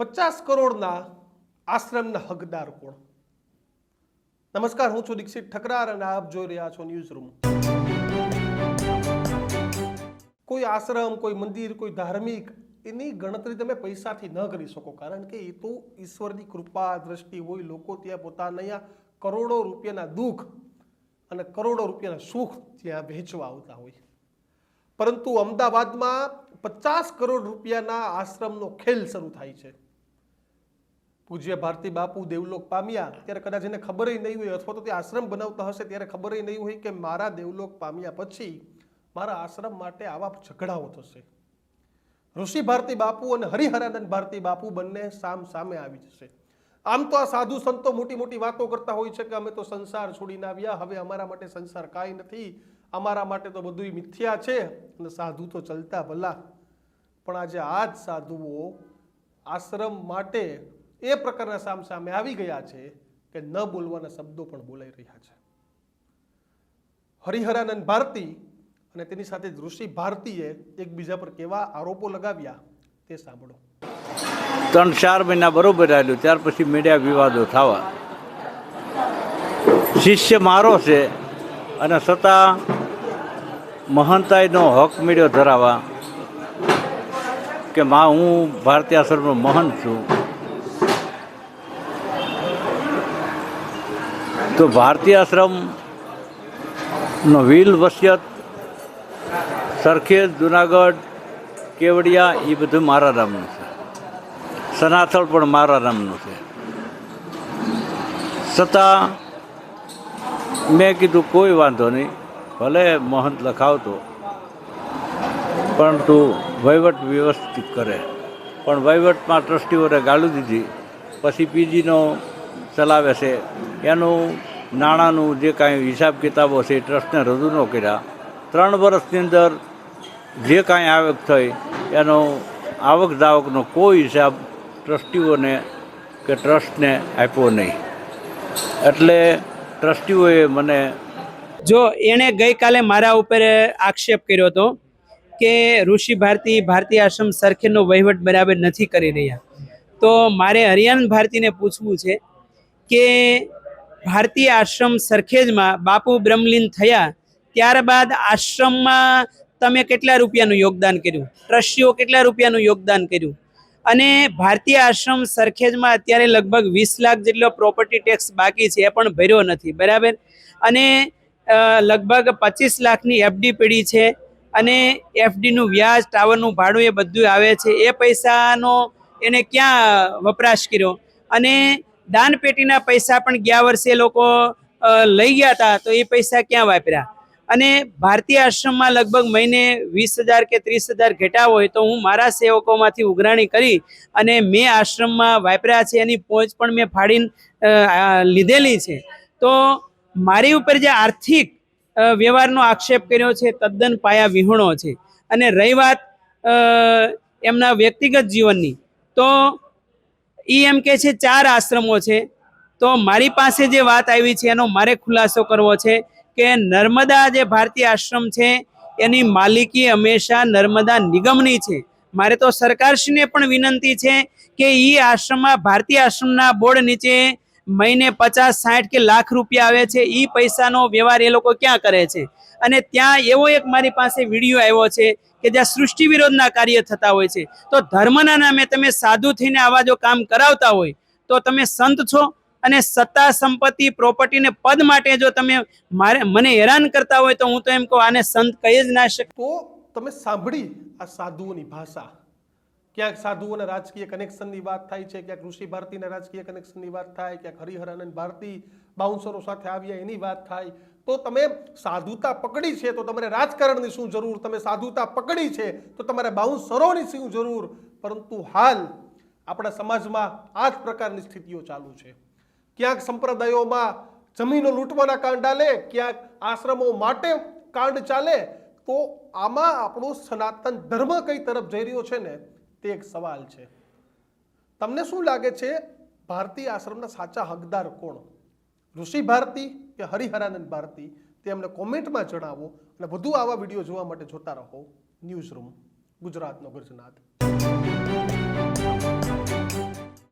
પચાસ કરોડના આશ્રમના હકદાર કોણ? નમસ્કાર, હું છું દીક્ષિત ઠકરાર અને આપ જોઈ રહ્યા છો ન્યૂઝ રૂમ કોઈ આશ્રમ, કોઈ મંદિર, કોઈ ધાર્મિક, એની ગણતરી તમે પૈસાથી ન કરી શકો, કારણ કે એ તો ઈશ્વરની કૃપા, દ્રષ્ટિ હોય, લોકો ત્યાં પોતાના કરોડો રૂપિયાના દુઃખ અને કરોડો રૂપિયાના સુખ ત્યાં વહેંચવા આવતા હોય. પરંતુ અમદાવાદમાં પચાસ કરોડ રૂપિયાના આશ્રમનો ખેલ શરૂ થાય છે. પૂજ્ય ભારતી બાપુ દેવલોક પામ્યા, ત્યારે કદાચ એને ખબર નહીં હોય અથવા તો તે આશ્રમ બનાવતા હશે ત્યારે ખબર નહીં હોય કે મારા દેવલોક પામ્યા પછી મારા આશ્રમ માટે આવા ઝઘડાઓ થશે. ઋષિ ભારતી બાપુ અને હરિહરાનંદ ભારતી બાપુ બંને સામ સામે આવી જશે. આમ તો આ સાધુ સંતો મોટી મોટી વાતો કરતા હોય છે કે અમે તો સંસાર છોડીને આવ્યા, હવે અમારા માટે સંસાર કાંઈ નથી, અમારા માટે તો બધું મિથ્યા છે અને સાધુ તો ચલતા ભલા. પણ આજે આ જ સાધુઓ આશ્રમ માટે એ પ્રકારના સામ સામે આવી ગયા છે કે ન બોલવાના શબ્દો પણ બોલાઈ રહ્યા છે. હરિહરાનંદ ભારતી અને તેની સાથે ઋષિ ભારતીએ એકબીજા પર કેવા આરોપો લગાવ્યા તે સાંભળો. ત્રણ ચાર મહિના બરોબર હાલ્યું ત્યાર પછી મીડિયા વિવાદો થવા. શિષ્ય મારો છે અને છતાં મહંતાઈનો હક મેળ્યો ધરાવા કે માં હું ભારતીય આશ્રમનો મહંત છું. તો ભારતીય આશ્રમનો વિલ વસિયત, સરખેજ, જુનાગઢ, કેવડિયા એ બધું મારા નામનું છે. સનાથળ પણ મારા નામનું છે. છતાં મેં કીધું, કોઈ વાંધો નહીં, ભલે મહંત લખાવતો, પરંતુ વહીવટ વ્યવસ્થિત કરે. પણ વહીવટમાં ટ્રસ્ટીઓને ગાળું દીધી. પછી પીજીનો ચલાવે છે. એનું નાણાંનું જે કાંઈ હિસાબ કિતાબો છે, એ ટ્રસ્ટને રજૂ ન કર્યા. ત્રણ વર્ષની અંદર જે કાંઈ આવક થઈ, એનો આવક જાવકનો કોઈ હિસાબ ટ્રસ્ટીઓને કે ટ્રસ્ટને આપ્યો નહીં. એટલે ટ્રસ્ટીઓએ મને જો એણે ગઈકાલે મારા ઉપર આક્ષેપ કર્યો હતો કે ઋષિ ભારતી ભારતીય આશ્રમ સરખેનો વહીવટ બરાબર નથી કરી રહ્યા. તો મારે હરિયાણ ભારતીને પૂછવું છે કે ભારતીય આશ્રમ સરખેજમાં બાપુ બ્રહ્મલીન થયા, ત્યારબાદ આશ્રમમાં તમે કેટલા રૂપિયાનું યોગદાન કર્યું? ટ્રસ્ટીઓ કેટલા રૂપિયાનું યોગદાન કર્યું? અને ભારતીય આશ્રમ સરખેજમાં અત્યારે લગભગ વીસ લાખ જેટલો પ્રોપર્ટી ટેક્સ બાકી છે, એ પણ ભર્યો નથી, બરાબર? અને લગભગ પચીસ લાખની એફડી પડી છે, અને એફડીનું વ્યાજ, ટાવરનું ભાડું એ બધું આવે છે, એ પૈસાનો એને ક્યાં વપરાશ કર્યો? અને દાન પેટીના પૈસા પણ ગયા વર્ષે લોકો લઈ ગયા હતા, તો એ પૈસા ક્યાં વાપર્યા? અને ભારતીય આશ્રમમાં લગભગ મહિને વીસ હજાર કે ત્રીસ હજાર ઘેટા હોય તો હું મારા સેવકોમાંથી ઉઘરાણી કરી અને મેં આશ્રમમાં વાપર્યા છે, એની પહોંચ પણ મેં ફાડીને લીધેલી છે. તો મારી ઉપર જે આર્થિક વ્યવહારનો આક્ષેપ કર્યો છે, તદ્દન પાયા વિહોણો છે. અને રહી વાત એમના વ્યક્તિગત જીવનની, તો એ એમ કે છે, ચાર આશ્રમો છે. તો મારી પાસે જે વાત આવી છે, એનો મારે ખુલાસો કરવો છે કે નર્મદા જે ભારતીય આશ્રમ છે, એની માલિકી હંમેશા નર્મદા નિગમની છે. મારે તો સરકારશ્રીને પણ વિનંતી છે કે એ આશ્રમમાં, ભારતીય આશ્રમના બોર્ડ નીચે મહિને પચાસ, સાઠ કે લાખ રૂપિયા આવે છે એ પૈસાનો વ્યવહાર એ લોકો ક્યાં કરે છે? અને ત્યાં એવો એક મારી પાસે વીડિયો આવ્યો છે કે જ્યાં સૃષ્ટિ વિરોધના કાર્ય થતા હોય છે. તો ધર્મના નામે તમે સાધુ થઈને આવા જો કામ કરાવતા હોય, તો તમે સંત છો અને સત્તા, સંપત્તિ પ્રોપર્ટી ને પદ માટે જો તમે મારે, મને હેરાન કરતા હોય તો હું તો એમ કહું, આને સંત કહી જ ના શકું તમે સાંભળી આ સાધુઓની ભાષા. ક્યાંક સાધુઓના રાજકીય કનેક્શનની વાત થાય છે, ક્યાંક ઋષિ ભારતીના રાજકીય કનેક્શનની વાત થાય, ક્યાંક હરિહરાનંદ ભારતી બાઉન્સરો સાથે આવ્યા એની વાત થાય. તો તમે સાધુતા પકડી છે તો તમારે રાજકારણની શું જરૂર? તમે સાધુતા પકડી છે તો તમારે બાઉન્સરોની શું જરૂર? પરંતુ હાલ આપણા સમાજમાં આ જ પ્રકારની સ્થિતિઓ ચાલુ છે. ક્યાંક સંપ્રદાયોમાં જમીનો લૂંટવાના કાંડ ચાલે, ક્યાંક આશ્રમો માટે કાંડ ચાલે, તો આમાં આપણો સનાતન ધર્મ કઈ તરફ જઈ રહ્યો છે ને? તે એક સવાલ છે. તમને શું લાગે છે ભારતીય આશ્રમના સાચા હકદાર કોણ? ઋષિ ભારતી કે હરિહરાનંદ ભારતી? તે અમને કોમેન્ટમાં જણાવો અને વધુ આવા વીડિયો જોવા માટે જોતા રહો. ન્યૂઝ રૂમ ગુજરાતનો ગર્જનાથ